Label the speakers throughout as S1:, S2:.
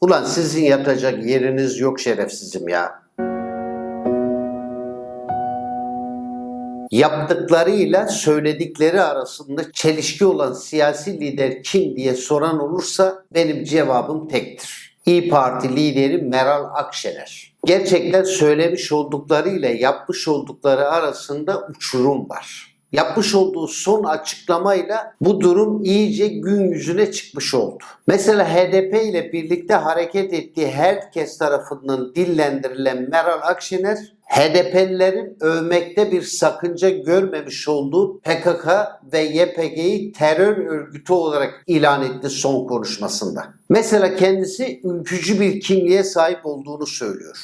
S1: Ulan sizin yatacak yeriniz yok şerefsizim ya. Yaptıklarıyla söyledikleri arasında çelişki olan siyasi lider kim diye soran olursa benim cevabım tektir. İyi Parti lideri Meral Akşener. Gerçekten söylemiş olduklarıyla yapmış oldukları arasında uçurum var. Yapmış olduğu son açıklamayla bu durum iyice gün yüzüne çıkmış oldu. Mesela HDP ile birlikte hareket ettiği herkes tarafından dillendirilen Meral Akşener, HDP'lilerin övmekte bir sakınca görmemiş olduğu PKK ve YPG'yi terör örgütü olarak ilan etti son konuşmasında. Mesela kendisi ülkücü bir kimliğe sahip olduğunu söylüyor.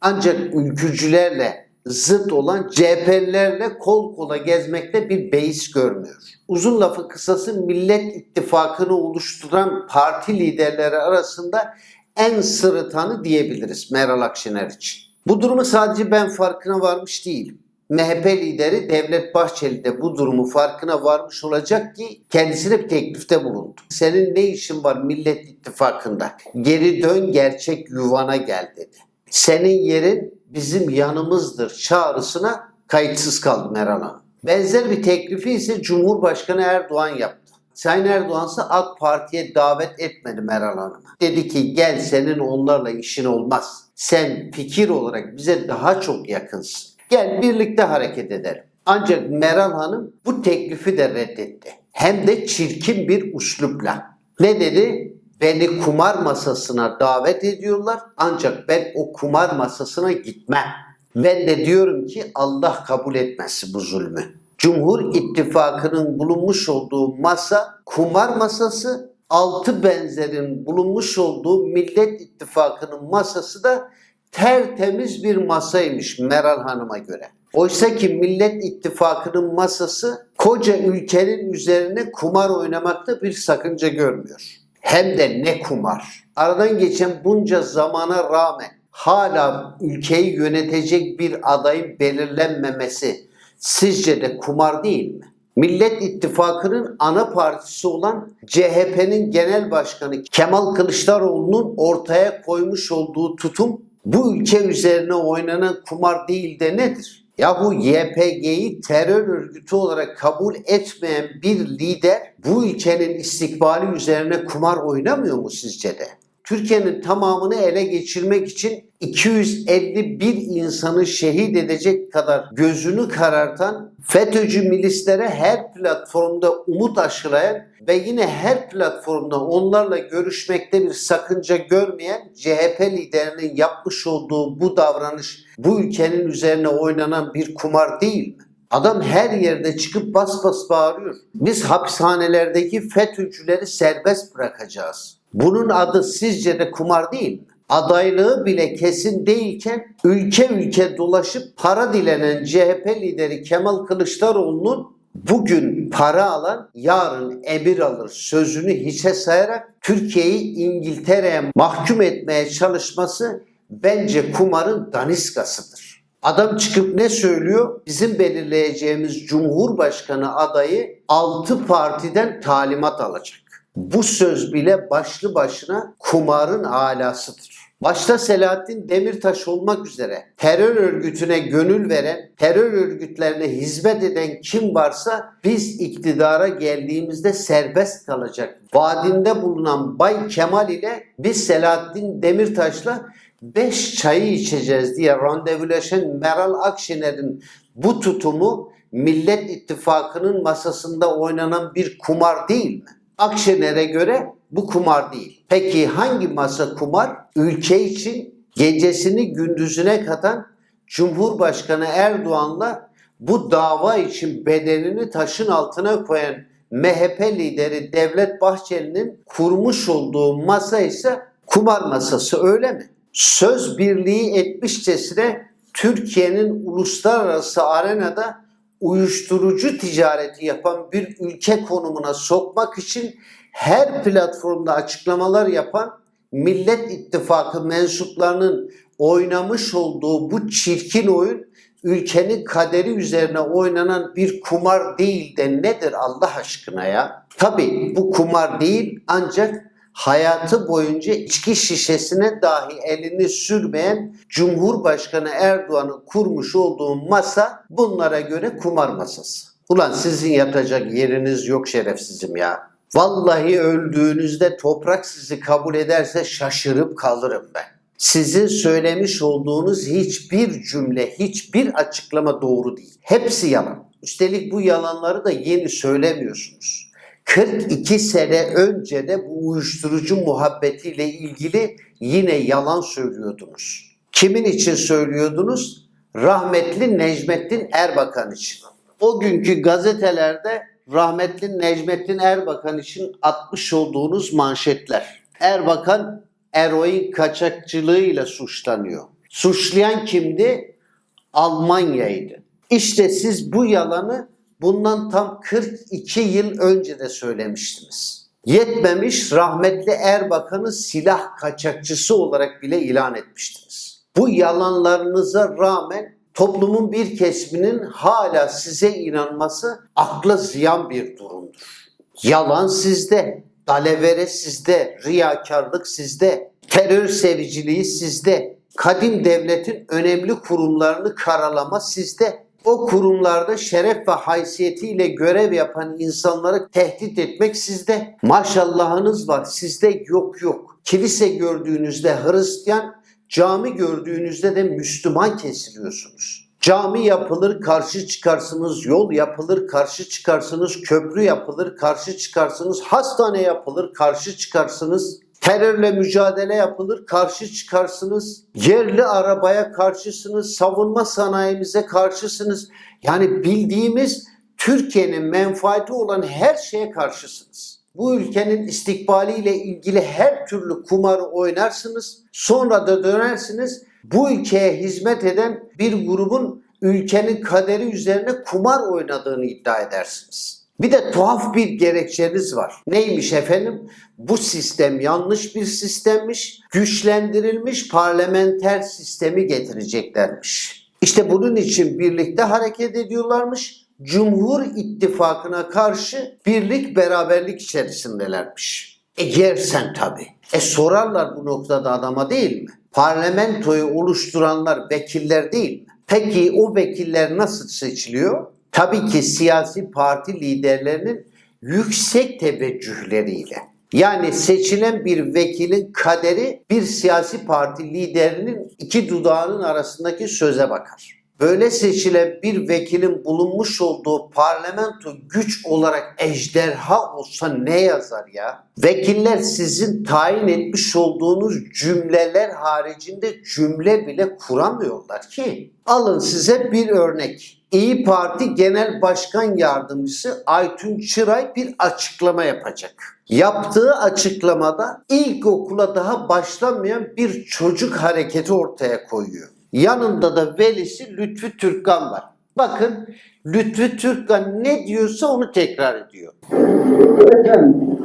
S1: Ancak ülkücülerle zıt olan CHP'lilerle kol kola gezmekte bir beis görmüyor. Uzun lafı kısası Millet İttifakı'nı oluşturan parti liderleri arasında en sırıtanı diyebiliriz Meral Akşener için. Bu durumu sadece ben farkına varmış değilim. MHP lideri Devlet Bahçeli de bu durumu farkına varmış olacak ki kendisine bir teklifte bulundu. Senin ne işin var Millet İttifakı'nda? Geri dön gerçek yuvana gel dedi. Senin yerin bizim yanımızdır çağrısına kayıtsız kaldı Meral Hanım. Benzer bir teklifi ise Cumhurbaşkanı Erdoğan yaptı. Sayın Erdoğan ise AK Parti'ye davet etmedi Meral Hanım'ı. Dedi ki gel senin onlarla işin olmaz. Sen fikir olarak bize daha çok yakınsın. Gel birlikte hareket edelim. Ancak Meral Hanım bu teklifi de reddetti. Hem de çirkin bir uslupla. Ne dedi? Beni kumar masasına davet ediyorlar ancak ben o kumar masasına gitmem. Ben de diyorum ki Allah kabul etmesin bu zulmü. Cumhur İttifakı'nın bulunmuş olduğu masa kumar masası, altı benzerin bulunmuş olduğu Millet İttifakı'nın masası da tertemiz bir masaymış Meral Hanım'a göre. Oysa ki Millet İttifakı'nın masası koca ülkenin üzerine kumar oynamakta bir sakınca görmüyor. Hem de ne kumar. Aradan geçen bunca zamana rağmen hala ülkeyi yönetecek bir adayın belirlenmemesi sizce de kumar değil mi? Millet İttifakı'nın ana partisi olan CHP'nin genel başkanı Kemal Kılıçdaroğlu'nun ortaya koymuş olduğu tutum bu ülke üzerine oynanan kumar değil de nedir? Ya bu YPG'yi terör örgütü olarak kabul etmeyen bir lider bu ülkenin istikbali üzerine kumar oynamıyor mu sizce de? Türkiye'nin tamamını ele geçirmek için 251 insanı şehit edecek kadar gözünü karartan FETÖ'cü milislere her platformda umut aşılayan ve yine her platformda onlarla görüşmekte bir sakınca görmeyen CHP liderinin yapmış olduğu bu davranış bu ülkenin üzerine oynanan bir kumar değil mi? Adam her yerde çıkıp bas bas bağırıyor. Biz hapishanelerdeki FETÖ'cüleri serbest bırakacağız. Bunun adı sizce de kumar değil mi? Adaylığı bile kesin değilken ülke ülke dolaşıp para dilenen CHP lideri Kemal Kılıçdaroğlu'nun bugün para alan yarın emir alır sözünü hiçe sayarak Türkiye'yi İngiltere'ye mahkum etmeye çalışması bence kumarın daniskasıdır. Adam çıkıp ne söylüyor? Bizim belirleyeceğimiz Cumhurbaşkanı adayı 6 partiden talimat alacak. Bu söz bile başlı başına kumarın alasıdır. Başta Selahattin Demirtaş olmak üzere terör örgütüne gönül veren, terör örgütlerine hizmet eden kim varsa biz iktidara geldiğimizde serbest kalacak. Vaadinde bulunan Bay Kemal ile biz Selahattin Demirtaş'la 5 çayı içeceğiz diye randevulaşan Meral Akşener'in bu tutumu Millet İttifakı'nın masasında oynanan bir kumar değil mi? Akşener'e göre bu kumar değil. Peki hangi masa kumar? Ülke için gecesini gündüzüne katan Cumhurbaşkanı Erdoğan'la bu dava için bedenini taşın altına koyan MHP lideri Devlet Bahçeli'nin kurmuş olduğu masa ise kumar masası öyle mi? Söz birliği etmişçesine Türkiye'nin uluslararası arenada uyuşturucu ticareti yapan bir ülke konumuna sokmak için her platformda açıklamalar yapan Millet İttifakı mensuplarının oynamış olduğu bu çirkin oyun ülkenin kaderi üzerine oynanan bir kumar değil de nedir Allah aşkına ya? Tabii bu kumar değil ancak hayatı boyunca içki şişesine dahi elini sürmeyen Cumhurbaşkanı Erdoğan'ın kurmuş olduğu masa bunlara göre kumar masası. Ulan sizin yatacak yeriniz yok şerefsizim ya. Vallahi öldüğünüzde toprak sizi kabul ederse şaşırıp kalırım ben. Sizin söylemiş olduğunuz hiçbir cümle, hiçbir açıklama doğru değil. Hepsi yalan. Üstelik bu yalanları da yeni söylemiyorsunuz. 42 sene önce de bu uyuşturucu muhabbetiyle ilgili yine yalan söylüyordunuz. Kimin için söylüyordunuz? Rahmetli Necmettin Erbakan için. O günkü gazetelerde rahmetli Necmettin Erbakan için atmış olduğunuz manşetler. Erbakan eroin kaçakçılığıyla suçlanıyor. Suçlayan kimdi? Almanya'ydı. İşte siz bu yalanı bundan tam 42 yıl önce de söylemiştiniz. Yetmemiş rahmetli Erbakan'ı silah kaçakçısı olarak bile ilan etmiştiniz. Bu yalanlarınıza rağmen toplumun bir kesiminin hala size inanması akla ziyan bir durumdur. Yalan sizde, dalavere sizde, riyakarlık sizde, terör seviciliği sizde, kadim devletin önemli kurumlarını karalama sizde. O kurumlarda şeref ve haysiyetiyle görev yapan insanları tehdit etmek sizde. Maşallahınız var, sizde yok yok. Kilise gördüğünüzde Hristiyan, cami gördüğünüzde de Müslüman kesiliyorsunuz. Cami yapılır karşı çıkarsınız, yol yapılır karşı çıkarsınız, köprü yapılır karşı çıkarsınız, hastane yapılır karşı çıkarsınız, terörle mücadele yapılır karşı çıkarsınız, yerli arabaya karşısınız, savunma sanayimize karşısınız. Yani bildiğimiz Türkiye'nin menfaati olan her şeye karşısınız. Bu ülkenin istikbaliyle ilgili her türlü kumarı oynarsınız. Sonra da dönersiniz bu ülkeye hizmet eden bir grubun ülkenin kaderi üzerine kumar oynadığını iddia edersiniz. Bir de tuhaf bir gerekçeniz var. Neymiş efendim? Bu sistem yanlış bir sistemmiş. Güçlendirilmiş parlamenter sistemi getireceklermiş. İşte bunun için birlikte hareket ediyorlarmış. Cumhur İttifakı'na karşı birlik beraberlik içerisindelermiş. E yersen tabii. E sorarlar bu noktada adama değil mi? Parlamentoyu oluşturanlar vekiller değil mi? Peki o vekiller nasıl seçiliyor? Tabii ki siyasi parti liderlerinin yüksek teveccühleriyle. Yani seçilen bir vekilin kaderi bir siyasi parti liderinin iki dudağının arasındaki söze bakar. Böyle seçilen bir vekilin bulunmuş olduğu parlamento güç olarak ejderha olsa ne yazar ya? Vekiller sizin tayin etmiş olduğunuz cümleler haricinde cümle bile kuramıyorlar ki. Alın size bir örnek. İyi Parti Genel Başkan Yardımcısı Aytun Çıray bir açıklama yapacak. Yaptığı açıklamada ilkokula daha başlamayan bir çocuk hareketi ortaya koyuyor. Yanında da velisi Lütfü Türkkan var. Bakın Lütfü Türkkan ne diyorsa onu tekrar ediyor.
S2: Efendim,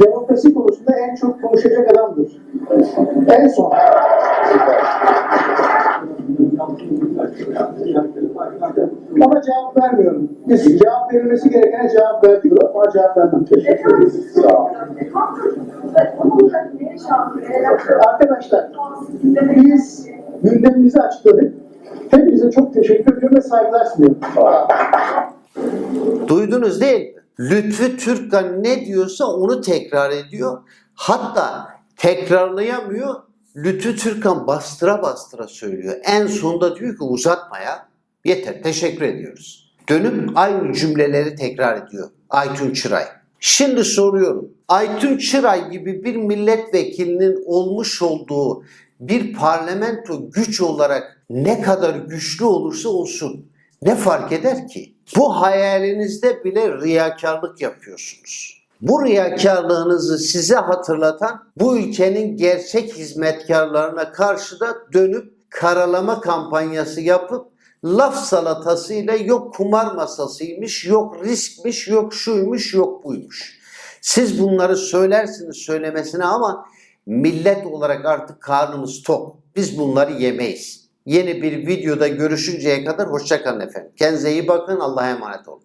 S2: Demokrasi konusunda en çok konuşacak adamdır. En son. Ama cevap vermiyorum. Biz cevap verilmesi gerekene cevap vermiyor ama cevap vermem. Teşekkür ederiz. Sağ olun. Arkadaşlar, biz gündemimizi açıkladık. Hepinize çok teşekkür ediyorum ve saygılar sunuyorum.
S1: Duydunuz değil mi? Lütfü Türkkan ne diyorsa onu tekrar ediyor. Hatta tekrarlayamıyor. Lütfü Türkkan bastıra bastıra söylüyor. En sonunda diyor ki uzatma ya. Yeter teşekkür ediyoruz. Dönüp aynı cümleleri tekrar ediyor Aytun Çıray. Şimdi soruyorum. Aytun Çıray gibi bir milletvekilinin olmuş olduğu bir parlamento güç olarak ne kadar güçlü olursa olsun ne fark eder ki? Bu hayalinizde bile riyakarlık yapıyorsunuz. Bu riyakarlığınızı size hatırlatan bu ülkenin gerçek hizmetkarlarına karşı da dönüp karalama kampanyası yapıp laf salatasıyla yok kumar masasıymış, yok riskmiş, yok şuymuş, yok buymuş. Siz bunları söylersiniz söylemesine ama millet olarak artık karnımız tok. Biz bunları yemeyiz. Yeni bir videoda görüşünceye kadar hoşçakalın efendim. Kendinize iyi bakın. Allah'a emanet olun.